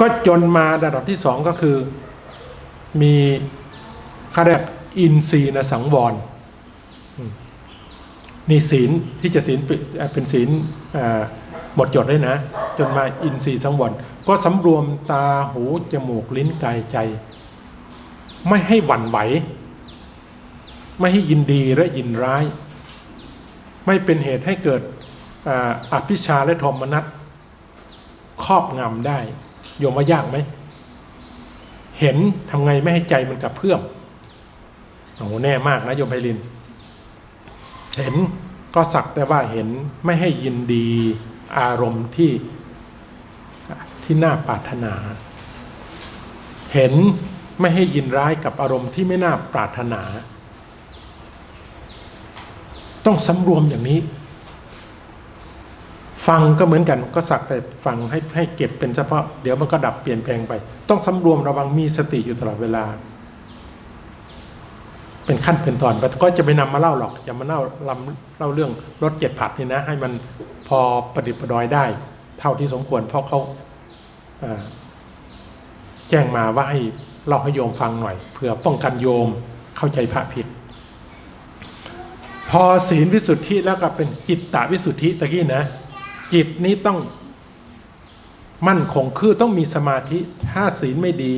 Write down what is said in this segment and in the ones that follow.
ก็จนมาระดับที่สองก็คือ มีข้าเรียกอินทรีย์นสังวรนี่ศีลที่จะศีลเป็นศีลหมดจดเลยนะ จนมาอินทรีย์สังวรก็สำรวมตาหูจมูกลิ้นกายใจ ไม่ให้หวั่นไหว ไม่ให้ยินดีและยินร้าย ไม่เป็นเหตุให้เกิดออภิชาและโทมนัสครอบงำได้ โยมว่ายากไหม เห็นทำไงไม่ให้ใจมันกระเพื่อมโอ้แน่มากนะโยมไพลิน เห็นก็สักแต่ว่าเห็นไม่ให้ยินดีอารมณ์ที่ที่น่าปรารถนา เห็นไม่ให้ยินร้ายกับอารมณ์ที่ไม่น่าปรารถนา ต้องสำรวมอย่างนี้ ฟังก็เหมือนกันก็สักแต่ฟังให้ให้เก็บเป็นเฉพาะเดี๋ยวมันก็ดับเปลี่ยนแปลงไป ต้องสำรวมระวังมีสติอยู่ตลอดเวลา เป็นขั้นเป็นตอนก็จะไปนำมาเล่าหรอกจะมาเล่าลำเล่าเรื่องรถเจ็ดผัดนี่นะ ให้มันพอประดิษฐ์ประดอยได้ เท่าที่สมควรเพราะเขาแจ้งมาว่าให้เล่าให้โยมฟังหน่อยเพื่อป้องกันโยมเข้าใจพระผิด พอศีลวิสุทธิแล้วก็เป็นจิตตวิสุทธิตะกี้นะ จิตนี้ต้องมั่นคงคือต้องมีสมาธิถ้าศีลไม่ดี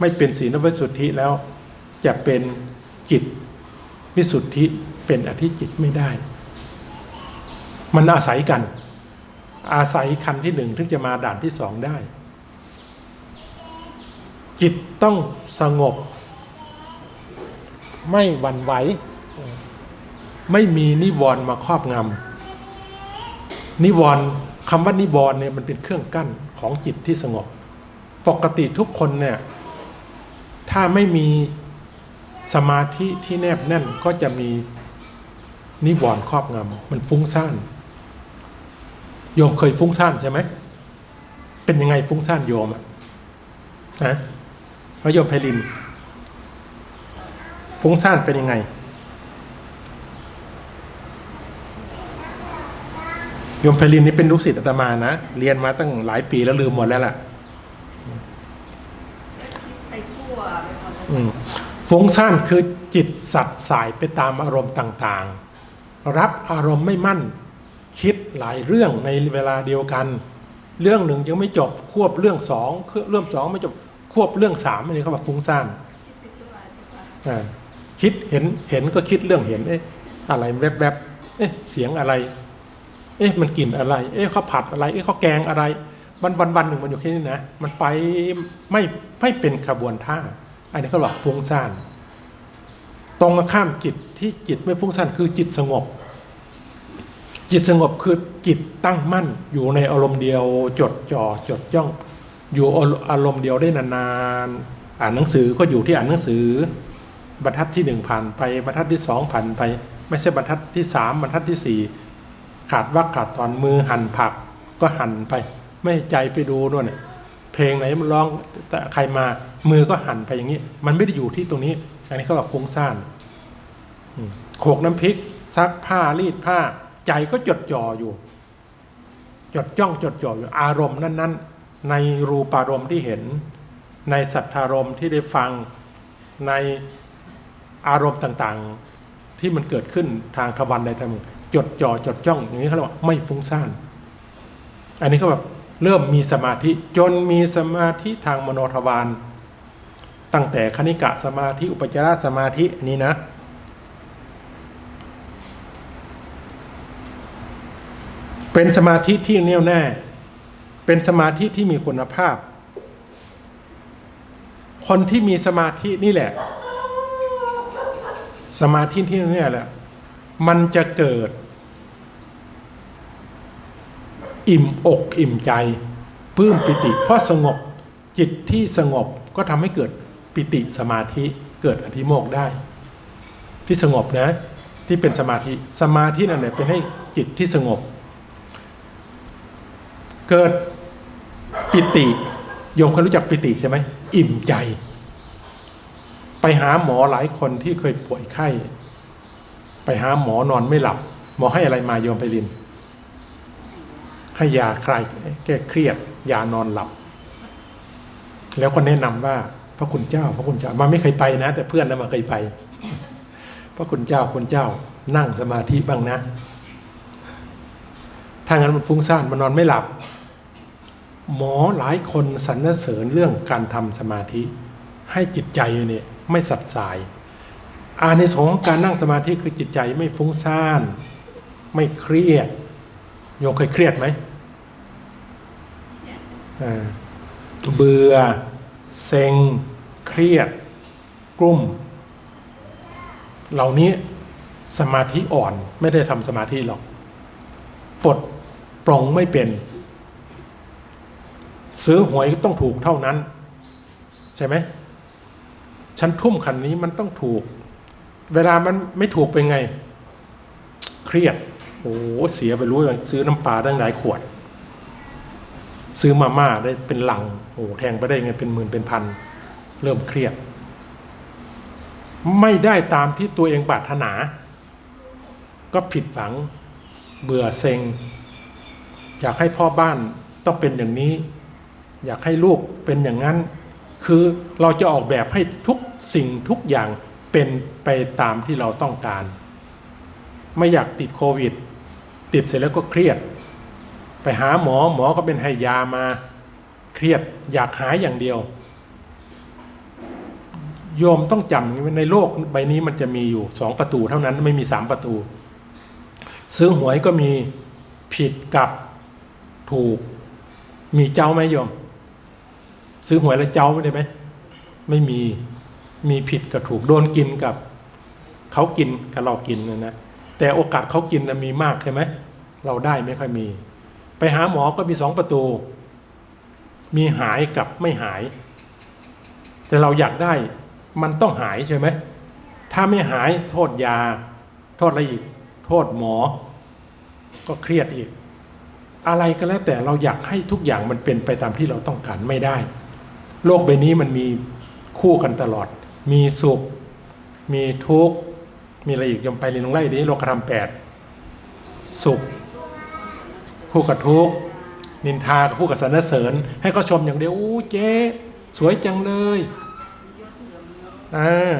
ไม่เป็นศีลวิสุทธิแล้ว จะเป็นจิตวิสุทธิเป็นอธิจิตไม่ได้ มันอาศัยกัน อาศัยคันที่หนึ่งถึงจะมาด่านที่สองได้ จิตต้องสงบ ไม่หวั่นไหว ไม่มีนิวรณ์มาครอบงำ นิวรณ์คำว่านิวรณ์เนี่ยมันเป็นเครื่องกั้นของจิตที่สงบ ปกติทุกคนเนี่ยถ้าไม่มีสมาธิที่แนบแน่นก็จะมีนิวรณ์ครอบงำมันฟุ้งซ่านโยมเคยฟุ้งซ่านใช่ไหมเป็นยังไงฟุ้งซ่านโยมอะนะพระโยมไพลินฟุ้งซ่านเป็นยังไง โยมไพลินนี่เป็นลูกศิษย์อาตมานะ เรียนมาตั้งหลายปีแล้วลืมหมดแล้วล่ะไปทั่วไปหมดเลยอืมฟุ้งซ่านคือจิตสัตว์สายไปตามอารมณ์ต่างๆ รับอารมณ์ไม่มั่น คิดหลายเรื่องในเวลาเดียวกัน เรื่องหนึ่งยังไม่จบควบเรื่องสองเรื่องสองไม่จบควบเรื่องสามอันนี้เขาบอกฟุ้งซ่านคิดไปทั่วไปทั่วอ่าคิดเห็นเห็นก็คิดเรื่องเห็นเอ๊ะอะไรแวบๆเอ๊ะเสียงอะไร เอ๊ะมันกลิ่นอะไร เอ๊ะเขาผัดอะไร เอ๊ะเขาแกงอะไร วันวันวันหนึ่งมันอยู่แค่นี้นะ มันไปไม่ไม่เป็นขบวนท่า อันนี้เขาบอกฟุ้งซ่าน ตรงข้ามจิตที่จิตไม่ฟุ้งซ่านคือจิตสงบ จิตสงบคือจิตตั้งมั่น อยู่ในอารมณ์เดียวจดจ่อจดจ้อง อยู่อารมณ์เดียวได้นานๆ อ่านหนังสือก็อยู่ที่อ่านหนังสือ บรรทัดที่หนึ่งผ่านไปบรรทัดที่สองผ่านไป ไม่ใช่บรรทัดที่สามบรรทัดที่สี่ ขาดวักขาดตอนมือหั่นผักก็หั่นไป ไม่ใจไปดูด้วยเนี่ยเพลงไหนมันร้องแต่ใครมามือก็หั่นไปอย่างนี้ มันไม่ได้อยู่ที่ตรงนี้ อันนี้เขาบอกฟุ้งซ่านโขกน้ำพริก ซักผ้ารีดผ้า ใจก็จดจ่ออยู่ จดจ้องจดจ่ออยู่อารมณ์นั้น ๆ ในรูปารมณ์ที่เห็น ในสัทธารมณ์ที่ได้ฟังในอารมณ์ต่างๆ ที่มันเกิดขึ้นทางทวันใดทางหนึ่ง จดจ่อจดจ้องอย่างนี้เขาเรียกว่าไม่ฟุ้งซ่าน อันนี้เขาแบบเริ่มมีสมาธิจนมีสมาธิทางมโนทวารตั้งแต่คณิกะสมาธิอุปจารสมาธิอันนี้นะ เป็นสมาธิที่แน่วแน่ เป็นสมาธิที่มีคุณภาพ คนที่มีสมาธินี่แหละ สมาธิที่นี่แหละ มันจะเกิด อิ่มอกอิ่มใจปลื้มปิติ เพราะสงบจิตที่สงบก็ทำให้เกิดปิติสมาธิเกิดอธิโมกข์ได้ ที่สงบนะที่เป็นสมาธิสมาธินั่นแหละเป็นให้จิตที่สงบ เกิดปิติโยมเคยรู้จักปิติใช่ไหมอิ่มใจ ไปหาหมอหลายคนที่เคยป่วยไข้ ไปหาหมอนอนไม่หลับ หมอให้อะไรมาโยมไปรินให้ยาคลายแก้เครียด ยานอนหลับ แล้วก็แนะนำว่าพระคุณเจ้า พระคุณเจ้ามาไม่เคยไปนะ แต่เพื่อนนะมาเคยไป พระคุณเจ้าคุณเจ้า นั่งสมาธิบ้างนะ ถ้างั้นมันฟุ้งซ่านมันนอนไม่หลับ หมอหลายคนสรรเสริญเรื่องการทำสมาธิ ให้จิตใจเนี่ยไม่สัดสาย อาในสงส์ของการนั่งสมาธิคือจิตใจไม่ฟุ้งซ่าน ไม่เครียดโยมเคยเครียดไหมเบื่อ เซ็ง เครียด กลุ่ม เหล่านี้สมาธิอ่อนไม่ได้ทำสมาธิหรอกปลดปลงไม่เป็น ซื้อหวยต้องถูกเท่านั้น ใช่ไหมฉันทุ่มคันนี้มันต้องถูก เวลามันไม่ถูกเป็นไง เครียด โอ้เสียไปรู้เลยซื้อน้ำปลาตั้งหลายขวด ซื้อมาม่าได้เป็นหลัง โอ้แทงไปได้ไงเป็นหมื่นเป็นพัน เริ่มเครียด ไม่ได้ตามที่ตัวเองปรารถนา ก็ผิดหวัง เบื่อเซ็ง อยากให้พ่อบ้านต้องเป็นอย่างนี้ อยากให้ลูกเป็นอย่างนั้น คือเราจะออกแบบให้ทุกสิ่งทุกอย่าง เป็นไปตามที่เราต้องการ ไม่อยากติดโควิด ติดเสร็จแล้วก็เครียด ไปหาหมอหมอก็เป็นให้ยามาเครียดอยากหายอย่างเดียว โยมต้องจำในโลกใบนี้มันจะมีอยู่สองประตูเท่านั้นไม่มีสามประตู ซื้อหวยก็มีผิดกับถูก มีเจ้าไหมโยม ซื้อหวยแล้วเจ้าไม่ได้ไหมไม่มี มีผิดกับถูกโดนกินกับเขากินกับเรากินนะนะแต่โอกาสเขากินนะมีมากใช่ไหมเราได้ไม่ค่อยมี ไปหาหมอก็มีสองประตู มีหายกับไม่หาย แต่เราอยากได้มันต้องหายใช่ไหมถ้าไม่หายโทษยา โทษอะไรอีก โทษหมอ ก็เครียดอีก อะไรก็แล้วแต่เราอยากให้ทุกอย่างมันเป็นไปตามที่เราต้องการไม่ได้ โลกใบนี้มันมีคู่กันตลอด มีสุข มีทุกข์ มีอะไรอีกยมไปเรียนลงไล่นี้โลกธรรมแปดสุข คู่กับทุกข์ นินทาคู่กับสรรเสริญ ให้ก็ชมอย่างเดียวอู้เจ๊สวยจังเลยอ่า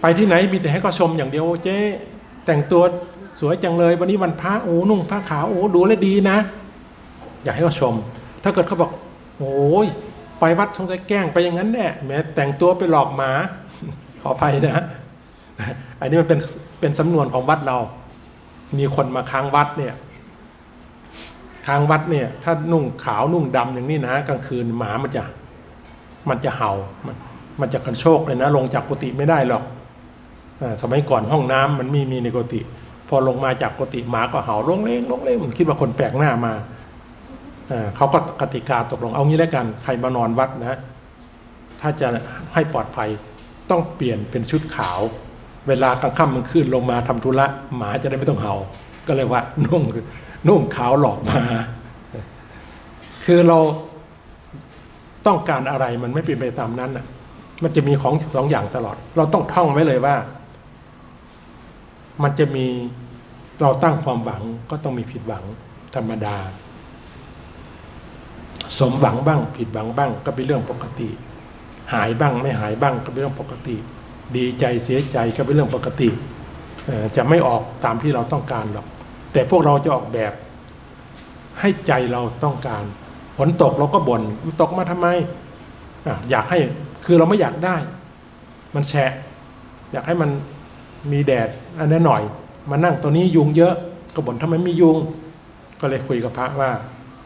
ไปที่ไหนมีแต่ให้ก็ชมอย่างเดียวเจ๊แต่งตัวสวยจังเลย วันนี้วันพระโอ้นุ่งผ้าขาวโอ้ดูแลดีนะ อยากให้เขาชม ถ้าเกิดเขาบอกโอ้ย ไปวัดสงสัยแกล้งไปอย่างนั้นแน่แม้แต่งตัวไปหลอกหมา ขออภัยนะอันนี้มันเป็นเป็นสำนวนของวัดเรา มีคนมาค้างวัดเนี่ยค้างวัดเนี่ย ถ้านุ่งขาวนุ่งดำอย่างนี้นะกลางคืนหมามันจะ มันจะเห่ามันมันจะกันโชคเลยนะ ลงจากกุฏิไม่ได้หรอกอสมัยก่อนห้องน้ำมันม่มีในกุฏิพอลงมาจากกุฏิหมาก็เห่าลงเล้งลงเล้งมันคิดว่าคนแปลกหน้ามา เขาก็กติกาตกลงเอางี้แล้วกัน ใครมานอนวัดนะ ถ้าจะให้ปลอดภัยต้องเปลี่ยนเป็นชุดขาว เวลากลางค่ำมันขึ้นลงมาทำธุระหมาจะได้ไม่ต้องเห่า ก็เลยว่านุ่งนุ่งขาวหลอกมา คือเราต้องการอะไรมันไม่เป็นไปตามนั้นอะ มันจะมีของสองอย่างตลอด เราต้องท่องไว้เลยว่า มันจะมีเราตั้งความหวังก็ต้องมีผิดหวังธรรมดา สมหวังบ้าง ผิดหวังบ้าง ก็เป็นเรื่องปกติ หายบ้างไม่หายบ้างก็เป็นเรื่องปกติ ดีใจเสียใจก็เป็นเรื่องปกติ จะไม่ออกตามที่เราต้องการหรอก แต่พวกเราจะออกแบบให้ใจเราต้องการ ฝนตกเราก็บน่นตกมาทำไมออยากให้คือเราไม่อยากได้ มันแฉะ อยากให้มันมีแดดอันนั้นหน่อย มานั่งตัวนี้ยุงเยอะก็บ่นทำไมไมียุง ก็เลยคุยกับพระว่า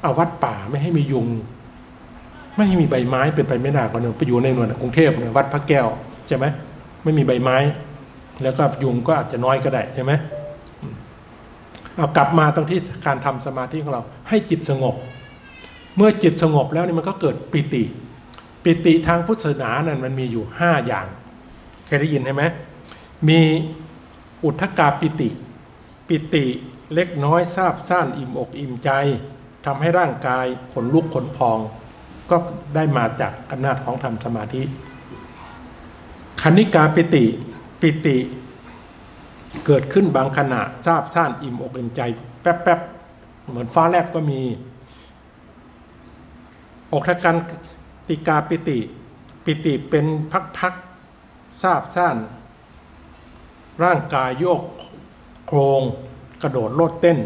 เอาวัดป่าไม่ให้มียุง ไม่ให้มีใบไม้เป็นไปไม่ได้ก็เนอะไปอยู่ในหน่วยกรุงเทพเนี่ยวัดพระแก้วใช่ไหมไม่มีใบไม้ แล้วก็ยุงก็อาจจะน้อยก็ได้ใช่ไหมเอากลับมาตรงที่การทำสมาธิของเรา ให้จิตสงบ เมื่อจิตสงบแล้วนี่มันก็เกิดปิติ ปิติทางพุทธศาสนานั้นมันมีอยู่ห้าอย่าง เคยได้ยินใช่ไหมมีอุทธกาปิติ ปิติเล็กน้อยทราบซ่านอิ่มอกอิ่มใจ ทำให้ร่างกายขนลุกขนพอง ก็ได้มาจากอำนาจของทำสมาธิคณิกาปิติปิติ เกิดขึ้นบางขณะทราบซ่านอิ่มอกอิ่มใจ แป๊บๆเหมือนฟ้าแลบก็มีอกทกันติกาปิติ ปิติเป็นพักทักทราบซ่าน ร่างกายโยกโครงกระโดดโลดเต้น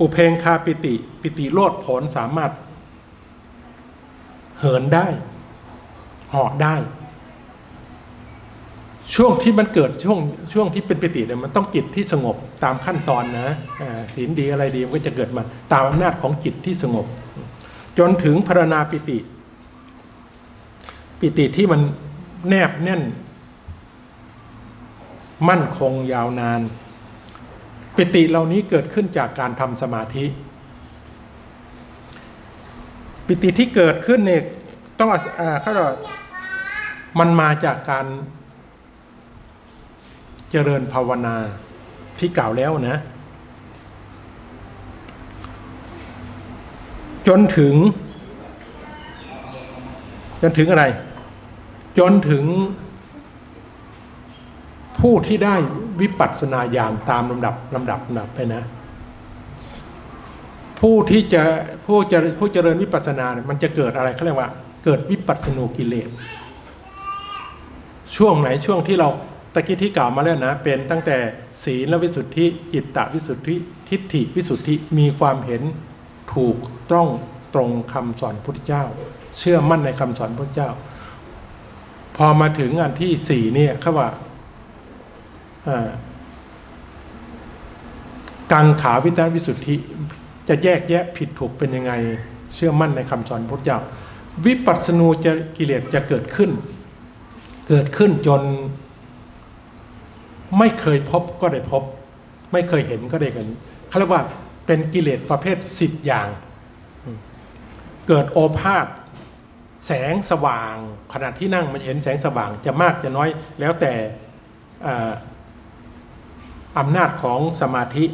อุเพงคาปิติ ปิติโลดผลสามารถ เหินได้เหาะได้ ช่วงที่มันเกิดช่วงช่วงที่เป็นปิติเนี่ยมันต้องจิตที่สงบตามขั้นตอนนะศีลดีอะไรดีมันก็จะเกิดมาตามอำนาจของจิตที่สงบ จนถึงพรณาปิติ ปิติที่มันแนบแน่น มั่นคงยาวนาน ปิติเหล่านี้เกิดขึ้นจากการทำสมาธิ ปิติที่เกิดขึ้นเนี่ยต้องอาศัยอ่าเขาเรียกว่ามันมาจากการเจริญภาวนาที่กล่าวแล้วนะ จนถึง จนถึงอะไร จนถึงผู้ที่ได้ วิปัสสนาญาณตามลำดับลำดับลำดับไปนะ ผู้ที่จะผู้จะผู้เจริญวิปัสสนาเนี่ยมันจะเกิดอะไรเขาเรียกว่า เกิดวิปัสสนูกิเลสช่วงไหนช่วงที่เราตะกี้ที่กล่าวมาแล้วนะ เป็นตั้งแต่ศีลวิสุทธิจิตตวิสุทธิทิฏฐิวิสุทธิมีความเห็นถูกต้องตรงคำสอนพุทธเจ้า เชื่อมั่นในคำสอนพุทธเจ้า พอมาถึงอันที่สี่เนี่ยเขาว่า กังขาวิตาวิสุทธิ จะแยกแยะผิดถูกเป็นยังไง เชื่อมั่นในคำสอนพุทธเจ้า วิปัสสนูจะกิเลสจะเกิดขึ้น เกิดขึ้นจน ไม่เคยพบก็ได้พบ ไม่เคยเห็นก็ได้เห็นเขาเรียกว่าเป็นกิเลสประเภทสิบอย่าง เกิดโอภาษแสงสว่างขณะที่นั่งมันเห็นแสงสว่างจะมากจะน้อยแล้วแต่ อำนาจของสมาธิ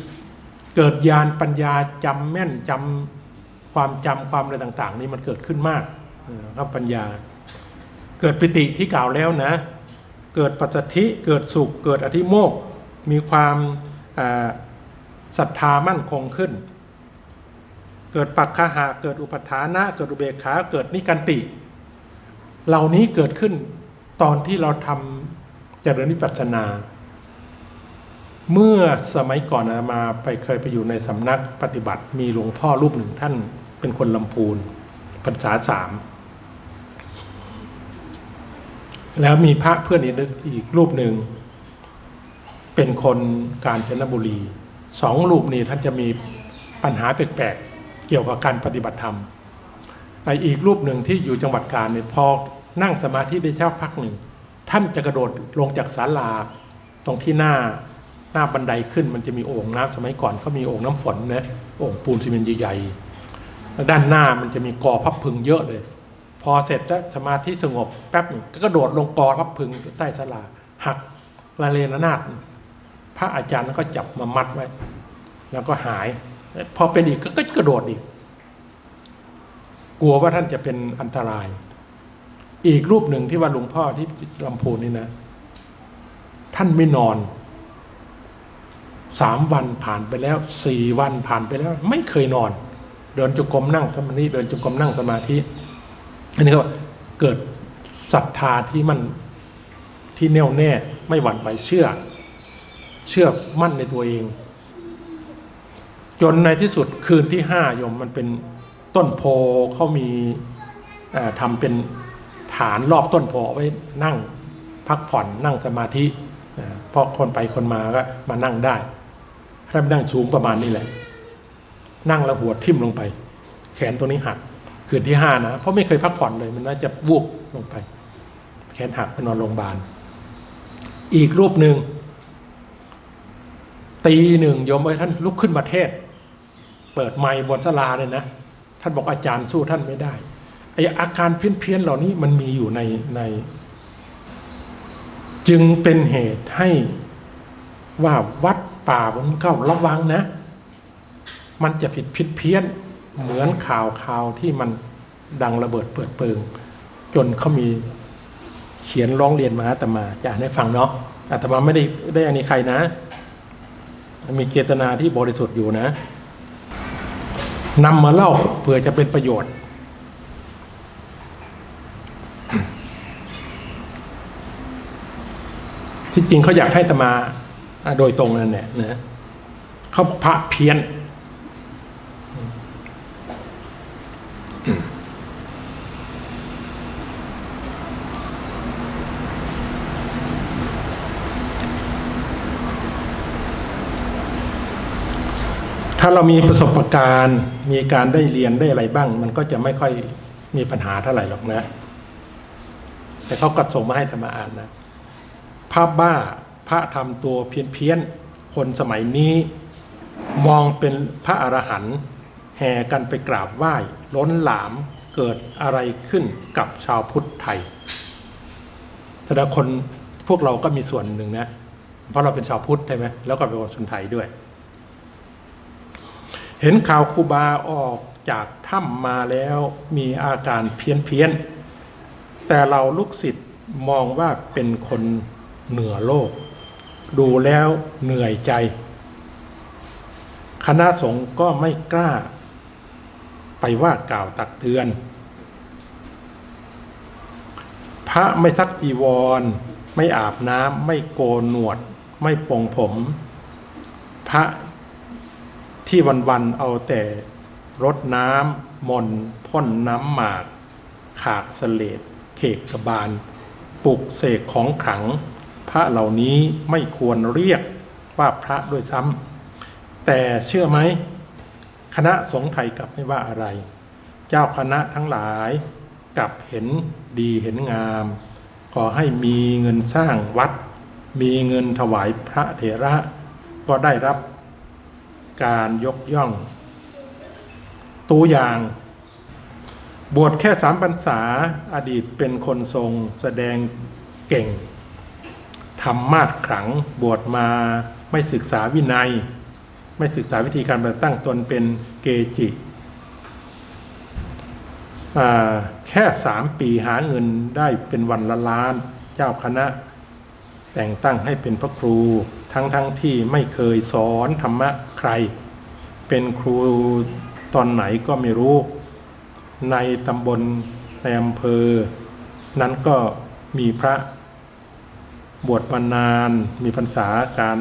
เกิดญาณปัญญาจำแม่นจำความจำความอะไรต่าง ๆ นี่มันเกิดขึ้นมากเออครับปัญญา เกิดปิติที่กล่าวแล้วนะ เกิดปัจจธิเกิดสุข เกิดอธิโมกข์มีความศรัทธามั่นคงขึ้น เกิดปักขหะเกิดอุปทานะ เกิดอุเบกขาเกิดนิกันติ เหล่านี้เกิดขึ้นตอนที่เราทำเจริญวิปัสสนา เมื่อสมัยก่อนอามาไปเคยไปอยู่ในสำนักปฏิบัติ มีหลวงพ่อรูปหนึ่งท่าน เป็นคนลำพูนภาษาสามแล้วมีพระเพื่อนอีกอีกรูปหนึ่ง เป็นคนกาญจนบุรีสองรูปนี้ท่านจะมีปัญหาแปลกๆเกี่ยวกับการปฏิบัติธรรมแต่อีกรูปหนึ่งที่อยู่จังหวัดกาญเนี่ยพอนั่งสมาธิได้แค่พักหนึ่ง ท่านจะกระโดดลงจากศาลาตรงที่หน้า น้าบันไดขึ้นมันจะมีโอ่งน้ำสมัยก่อนเขามีโอ่งน้ำฝนนะโอ่งปูนซีเมนต์ใหญ่ๆด้านหน้ามันจะมีกอพับพึงเยอะเลย พอเสร็จแล้วสมาธิสงบแป๊บหนึ่งก็กระโดดลงกอพับพึงใต้ศาลาหักละเลระนาดพระอาจารย์ก็จับมามัดไว้ แล้วก็หาย พอเป็นอีกก็กระโดดอีก กลัวว่าท่านจะเป็นอันตราย อีกรูปหนึ่งที่ว่าหลวงพ่อที่ลำพูนนี่นะ ท่านไม่นอน สามวันผ่านไปแล้วสี่วันผ่านไปแล้ว ไม่เคยนอน เดินจงกรมนั่งสมาธิเดินจงกรมนั่งสมาธิอันนี้ก็เกิดศรัทธาที่มันที่แน่วแน่ไม่หวั่นไหวเชื่อ เชื่อมั่นในตัวเอง จนในที่สุดคืนที่ห้ายมมันเป็นต้นโพเขามีเอ่อทำเป็นฐานรอบต้นโพไว้นั่งพักผ่อนนั่งสมาธิเอ่อเพราะคนไปคนมาก็มานั่งได้ ถ้านั่งสูงประมาณนี้แหละ นั่งแล้วหัวทิ่มลงไป แขนตัวนี้หักคืนที่ห้านะเพราะไม่เคยพักผ่อนเลย มันน่าจะวูบลงไป แขนหักไปนอนโรงพยาบาล อีกรูปหนึ่งตีหนึ่งโยมไอ้ท่านลุกขึ้นมาเทศ เปิดไมค์บนศาลาเนี่ยนะท่านบอกอาจารย์สู้ท่านไม่ได้ไออาการเพี้ยนๆเหล่านี้มันมีอยู่ในใน จึงเป็นเหตุให้ว่าวัด ป่าบนเข้าระวังนะ มันจะผิดผิดเพี้ยน เหมือนข่าวข่าวที่มันดังระเบิดเปิดเปิง จนเขามีเขียนร้องเรียนมาอาตมา จะอ่านให้ฟังเนาะอาตมาไม่ได้ได้อันนี้ใครนะ มีเจตนาที่บริสุทธิ์อยู่นะนำมาเล่าเพื่อจะเป็นประโยชน์ ที่จริงเขาอยากให้อาตมา โดยตรงนั่นแหละนะเขาพระเพี้ยน ถ้าเรามีประสบการณ์ มีการได้เรียนได้อะไรบ้าง มันก็จะไม่ค่อยมีปัญหาเท่าไหร่หรอกนะ แต่เขาก็ส่งมาให้ธรรมาอ่านนะพระบ้า พระทำตัวเพี้ยนเพี้ยนๆคนสมัยนี้ มองเป็นพระอรหันต์แห่กันไปกราบไหว้ล้นหลามเกิดอะไรขึ้นกับชาวพุทธไทยแสดงคนพวกเราก็มีส่วนหนึ่งนะ เพราะเราเป็นชาวพุทธใช่ไหมแล้วก็เป็นคนชนไทยด้วย เห็นข่าวคูบาออกจากถ้ำมาแล้วมีอาการเพี้ยนเพี้ยนๆแต่เราลูกศิษย์มองว่าเป็นคนเหนือโลก ดูแล้วเหนื่อยใจ คณะสงฆ์ก็ไม่กล้า ไปว่ากล่าวตักเตือน พระไม่ซักจีวร ไม่อาบน้ำไม่โกนหนวด ไม่ปรงผม พระที่วันๆเอาแต่รดน้ำมนพ่นน้ำหมาก ขากเสลดเขกกระบาล ปลุกเสกของขลัง ระเหล่านี้ไม่ควรเรียกว่าพระด้วยซ้ำแต่เชื่อไหมคณะสงฆ์ไทยกลับไม่ว่าอะไร เจ้าคณะทั้งหลายกลับเห็นดีเห็นงาม ขอให้มีเงินสร้างวัด มีเงินถวายพระเถระ ก็ได้รับการยกย่อง ตัวอย่างบวชแค่สามพรรษาอดีตเป็นคนทรงแสดงเก่ง ทำมาดขลังบวชมาไม่ศึกษาวินัย ไม่ศึกษาวิธีการตั้งตนเป็นเกจิแค่สามปีหาเงินได้เป็นวันละล้าน เจ้าคณะ แต่งตั้งให้เป็นพระครู ทั้งทั้งที่ไม่เคยสอนธรรมะใคร เป็นครูตอนไหนก็ไม่รู้ ในตำบลในอำเภอ นั้นก็มีพระ บวชมานานมีพรรษาการ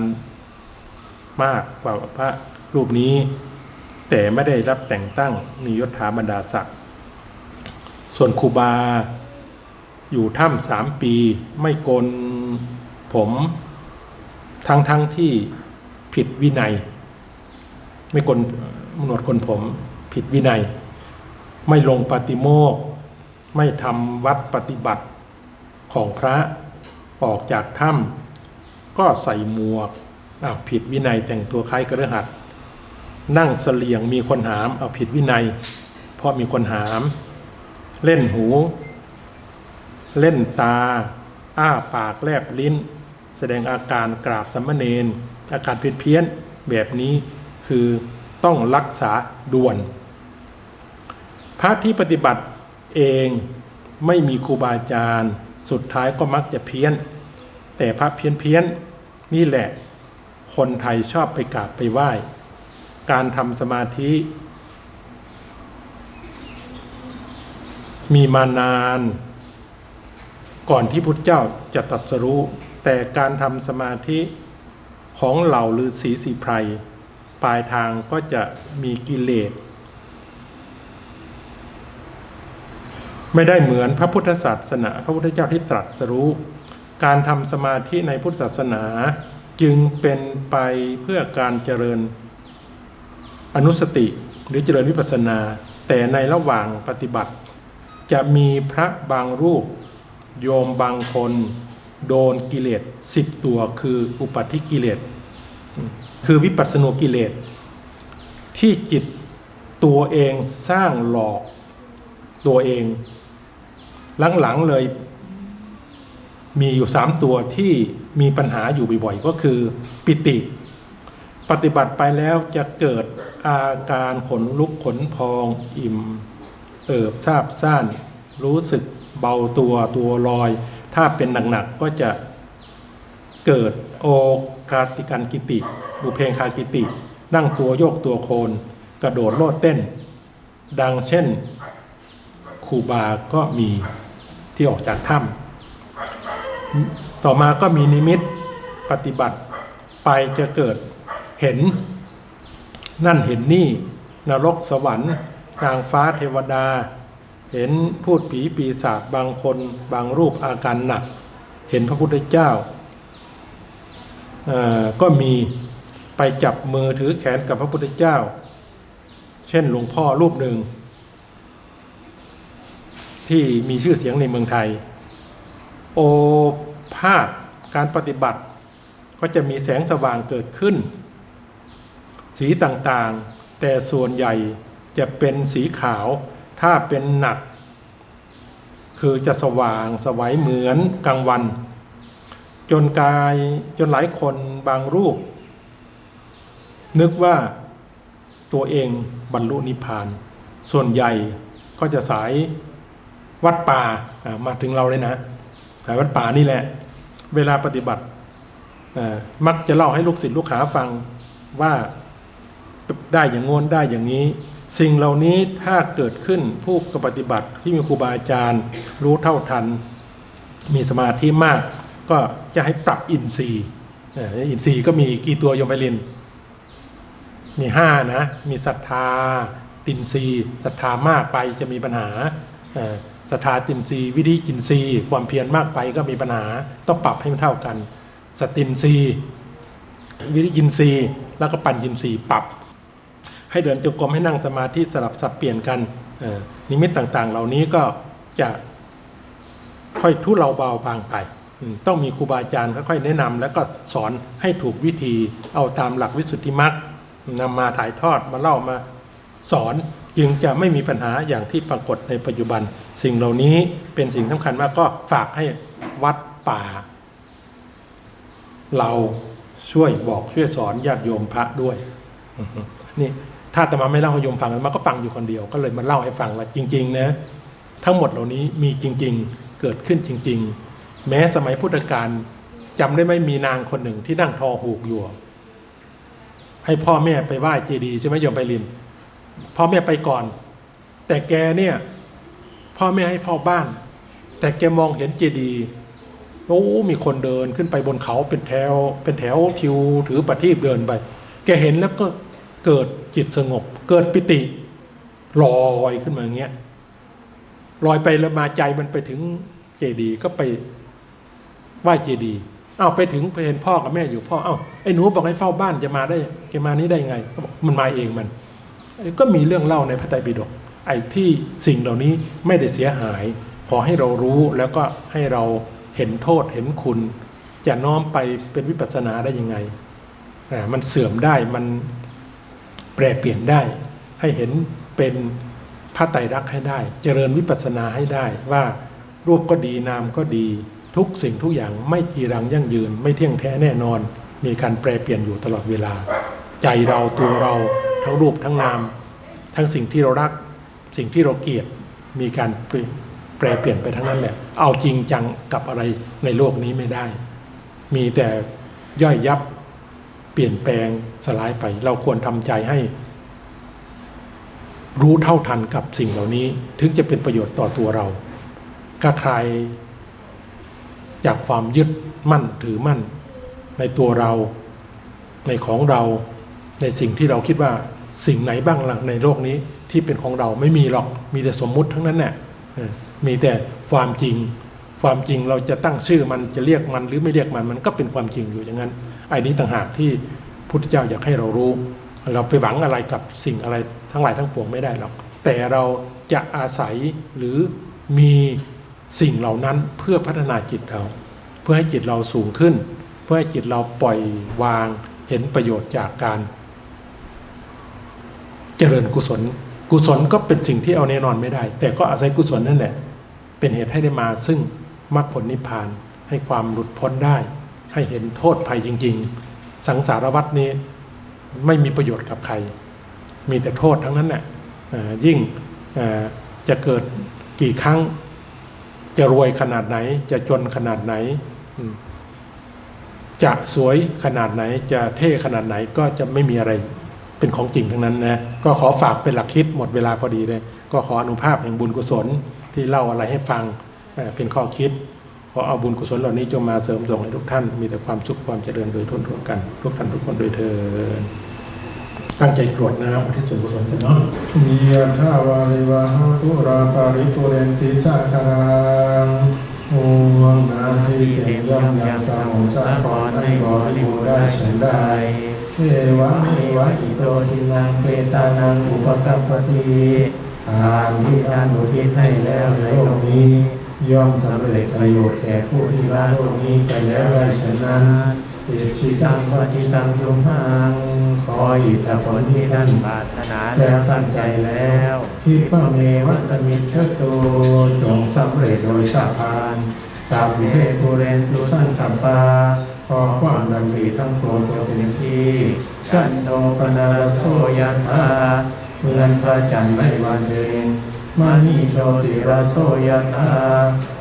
มากกว่าพระรูปนี้ แต่ไม่ได้รับแต่งตั้งมียศถาบรรดาศักดิ์ส่วนครูบา อยู่ถ้ำสามปีไม่โกนผมทั้งทั้งที่ผิดวินัย ไม่โกนหนวดโคนผมผิดวินัย ไม่ลงปฏิโมก ไม่ทำวัดปฏิบัติของพระ ออกจากถ้ำก็ใส่หมวกอ้าวผิดวินัยแต่งตัวคล้ายกระหัดนั่งเสลียงมีคนหามเอาผิดวินัย เพราะมีคนหาม เล่นหู เล่นตา อ้าปากแลบลิ้น แสดงอาการกราบสัมมเนนอาการเพี้ยนเพี้ยนแบบนี้คือต้องรักษาด่วน พระที่ปฏิบัติเองไม่มีครูบาอาจารย์ สุดท้ายก็มักจะเพี้ยน แต่พระเพี้ยนเพี้ยนๆนี่แหละ คนไทยชอบไปกราบไปไหว้ การทำสมาธิ มีมานาน ก่อนที่พุทธเจ้าจะตรัสรู้ แต่การทำสมาธิของเหล่าฤาษีสีไพรปลายทางก็จะมีกิเลสไม่ได้เหมือนพระพุทธศาสนา พระพุทธเจ้าที่ตรัสรู้ การทำสมาธิในพุทธศาสนาจึงเป็นไปเพื่อการเจริญอนุสติหรือเจริญวิปัสสนา แต่ในระหว่างปฏิบัติ จะมีพระบางรูป โยมบางคน โดนกิเลสสิบตัวคืออุปัติกิเลส คือวิปัสสนูกิเลส ที่จิตตัวเองสร้างหลอกตัวเอง หลังๆเลย มีอยู่สามตัวที่มีปัญหาอยู่บ่อยๆก็คือปิติ ปฏิบัติไปแล้วจะเกิดอาการขนลุกขนพอง อิ่ม เอิบซาบซ่าน รู้สึกเบาตัวตัวลอย ถ้าเป็นหนักๆก็จะเกิดโอกาติกันกิติอุเพงคากิติ นั่งตัวโยกตัวโคน กระโดดโลดเต้น ดังเช่นครูบาก็มีที่ออกจากถ้ำ ต่อมาก็มีนิมิตปฏิบัติไปจะเกิดเห็น นั่นเห็นนี่นรกสวรรค์ นางฟ้าเทวดา เห็นพูดผีปีศาจบางคนบางรูปอาการหนัก เห็นพระพุทธเจ้าก็มีไปจับมือถือแขนกับพระพุทธเจ้า เช่นหลวงพ่อรูปหนึ่ง ที่มีชื่อเสียงในเมืองไทย โอภาษการปฏิบัติ ก็จะมีแสงสว่างเกิดขึ้น สีต่างๆ แต่ส่วนใหญ่จะเป็นสีขาว ถ้าเป็นหนัก คือจะสว่างสวัยเหมือนกลางวัน จนกายจนหลายคนบางรูป นึกว่าตัวเองบรรลุนิพพาน ส่วนใหญ่ก็จะสายวัดป่ามาถึงเราเลยนะ สายวัดป่านี่แหละ เวลาปฏิบัติมักจะเล่าให้ลูกศิษย์ลูกหาฟังว่าได้อย่างงนได้อย่างนี้ สิ่งเหล่านี้ถ้าเกิดขึ้นผู้ปฏิบัติที่มีครูบาอาจารย์ รู้เท่าทัน มีสมาธิมาก ก็จะให้ปรับอินทรีย์อินทรีย์ก็มีกี่ตัวโยมไปเรียนมีห้านะ มีศรัทธาตินซีย์ศรัทธามากไปจะมีปัญหา เอ่อศรัทธาตินซีวิริยินซีความเพียรมากไปก็มีปัญหาต้องปรับให้มันเท่ากัน สตินซีวิริยินซีแล้วก็ปัญญินซีปรับ ให้เดินจงกรมให้นั่งสมาธิสลับสับเปลี่ยนกันนิมิตต่างๆ เหล่านี้ก็จะค่อยทุเลาเบาบางไปต้องมีครูบาอาจารย์ค่อยๆแนะนำแล้วก็สอนให้ถูกวิธีเอาตามหลักวิสุทธิมรรคนำมาถ่ายทอดมาเล่ามาสอนจึงจะไม่มีปัญหาอย่างที่ปรากฏในปัจจุบัน สิ่งเหล่านี้เป็นสิ่งสำคัญมากก็ฝากให้วัดป่า เราช่วยบอกช่วยสอนญาติโยมพระด้วยอือฮึนี่ถ้าอาตมาไม่เล่าให้โยมฟังมันก็ฟังอยู่คนเดียวก็เลยมาเล่าให้ฟังว่าจริง ๆ นะ ทั้งหมดเหล่านี้มีจริง ๆ เกิดขึ้นจริง ๆ แม้สมัยพุทธกาลจำได้ไหมมีนางคนหนึ่งที่นั่งทอหูกอยู่ ให้พ่อแม่ไปไหว้เจดีย์ใช่ไหมโยมไปรินพ่อแม่ไปก่อน แต่แกเนี่ย พ่อแม่ให้เฝ้าบ้าน แต่แกมองเห็นเจดีย์โอ้มีคนเดินขึ้นไปบนเขาเป็นแถว เป็นแถวทิวถือปฏิบเดินไป แกเห็นแล้วก็เกิดจิตสงบ เกิดปิติลอยขึ้นมาอย่างเงี้ยลอยไปแล้วมาใจมันไปถึงเจดีย์ก็ไปไหว้เจดีย์อ้าวไปถึงไปเห็นพ่อกับแม่อยู่พ่อเอ้าไอ้หนูบอกให้เฝ้าบ้านจะมาได้แกมานี้ได้ยังไงก็บอกมันมาเองมัน ก็มีเรื่องเล่าในพระไตรปิฎก ไอ้ที่สิ่งเหล่านี้ไม่ได้เสียหาย ขอให้เรารู้แล้วก็ให้เราเห็นโทษเห็นคุณ จะน้อมไปเป็นวิปัสสนาได้ยังไงมันเสื่อมได้มันแปรเปลี่ยนได้ ให้เห็นเป็นพระไตรลักษณ์ให้ได้ เจริญวิปัสสนาให้ได้ว่ารูปก็ดีนามก็ดี ทุกสิ่งทุกอย่างไม่จีรังยั่งยืน ไม่เที่ยงแท้แน่นอน มีการแปรเปลี่ยนอยู่ตลอดเวลา ใจเราตัวเราทั้งรูปทั้งนาม ทั้งสิ่งที่เรารัก สิ่งที่เราเกลียดมีการเปลี่ยนแปรเปลี่ยนไปทั้งนั้นแหละ เอาจริงจังกับอะไรในโลกนี้ไม่ได้ มีแต่ย่อยยับเปลี่ยนแปลงสลายไป เราควรทำใจให้ รู้เท่าทันกับสิ่งเหล่านี้ ถึงจะเป็นประโยชน์ต่อตัวเราถ้าใครจากความยึดมั่นถือมั่น ในตัวเรา ในของเรา ในสิ่งที่เราคิดว่าสิ่งไหนบ้างล่ะในโลกนี้ ที่เป็นของเราไม่มีหรอกมีแต่สมมุติทั้งนั้นแหละมีแต่ความจริง ความจริงเราจะตั้งชื่อมันจะเรียกมันหรือไม่เรียกมันมันก็เป็นความจริงอยู่อย่างนั้นไอ้นี้ต่างหากที่พุทธเจ้าอยากให้เรารู้ เราไปหวังอะไรกับสิ่งอะไรทั้งหลายทั้งปวงไม่ได้หรอก แต่เราจะอาศัยหรือมีสิ่งเหล่านั้นเพื่อพัฒนาจิตเรา เพื่อให้จิตเราสูงขึ้น เพื่อให้จิตเราปล่อยวางเห็นประโยชน์จากการ เจริญกุศล กุศลก็เป็นสิ่งที่เอาแน่นอนไม่ได้ แต่ก็อาศัยกุศลนั่นแหละ เป็นเหตุให้ได้มาซึ่งมรรคผลนิพพานให้ความหลุดพ้นได้ ให้เห็นโทษภัยจริง ๆ สังสารวัฏนี้ไม่มีประโยชน์กับใคร มีแต่โทษทั้งนั้นแหละยิ่งจะเกิดกี่ครั้ง จะรวยขนาดไหน จะจนขนาดไหน จะสวยขนาดไหน จะเท่ขนาดไหนก็จะไม่มีอะไร เป็นของจริงทั้งนั้นนะก็ขอฝากเป็นหลักคิดหมดเวลาพอดีเลย ก็ขออนุภาพแห่งบุญกุศลที่เล่าอะไรให้ฟังเอ่เป็นข้อคิด ขอเอาบุญกุศลเหล่านี้จงมาเสริมส่งให้ทุกท่าน มีแต่ความสุขความเจริญโดยทุนทวนกันทุกท่านทุกคนโดยเธอตั้งใจกรวดน้ำอุที่ส่วนกุศลกันเนาะมียะทาวาริวาหตุราปาริปุเรนติสาคารังโอวังนาทีเกย่อมยังสมุทรสาครให้บริบูได้ฉันได้ เทวะเมวะอิโตทินังเปตานังอุปกัปปติทานที่ท่านอุทิศให้แล้วในโลกนี้ ย่อมสำเร็จประโยชน์แก่ผู้ที่ละโลกนี้ไปแล้วได้ฉะนั้นอิชิตังปฏิตังทุมหังขออิทธผลที่ท่านปรารถนาแล้วตั้งใจแล้วที่พระเมวัตมิตรโตจงสำเร็จโดยสาพานสัพเพปุเรนตุสังกัปปา ขอความดำริทั้งปวงจงเป็นที่ชันโตปนาโสยันทาเหมือนพระจันทร์ไม่วันเพ็ญมานีโชติราโสยันทา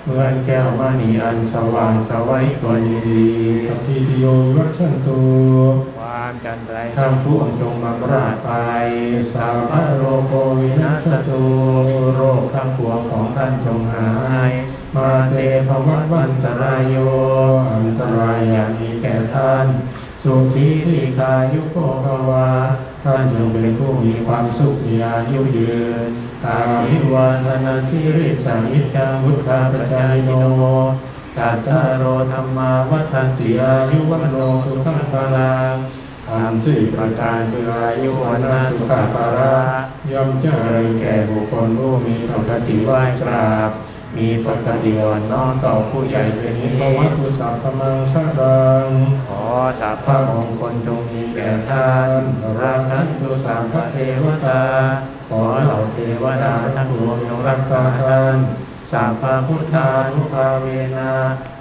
เหมือนแก้วมณีอันสว่างสวัยกว่าดีสัพพิโยวัชชันตุความจันไรทั้งพวงจงบำราดไปสาพโรโควินัสตุโรคทั้งปวงของท่านจงหาย มาเตภวัตวันตรายโยอันตรายอย่างนี้แก่ท่าน สุขีที่กายุโกภวาท่านจงเป็นผู้มีความสุขมีอายุยืนอาวิวาทนาสิริสามิจังวุฒาปจายโนตัตตารโรธรรมาวัฏันติอายุวันโนสุขังพลังทำสี่ประการคืออายุวันนาสุขภาระย่อมเจริญแก่บุคคลผู้มีปกติไหวกราบ มีปกติอ่อนน้อมต่อผู้ใหญ่เป็นนิพวัตุสัพพมังคารังขอสัพพะมงงคคลจงมีแก่ท่านรักนั้นตุสัมภเทวตา ขอเหล่าเทวดาทั้งปวงจงรักษาท่าน สัมภพุทธานุภาเวนะ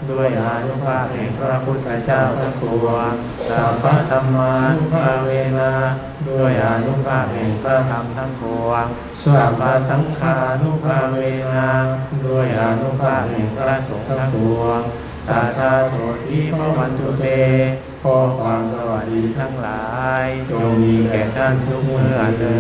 ด้วยอนุภาพแห่งพระพุทธเจ้าทั้งปวงสัพพธรรมานุภาเวนะด้วยอนุภาพแห่งพระธรรมทั้งปวงสัพพสังฆานุภาเวนะด้วยอนุภาพแห่งพระสงฆ์ทั้งปวงสาธาโสติพระวันตุเตขอความสวัสดีทั้งหลาย จงมีแก่ท่านทุกเมื่อเดิ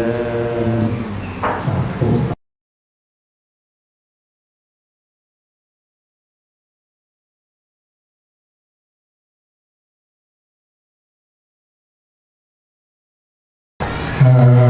อ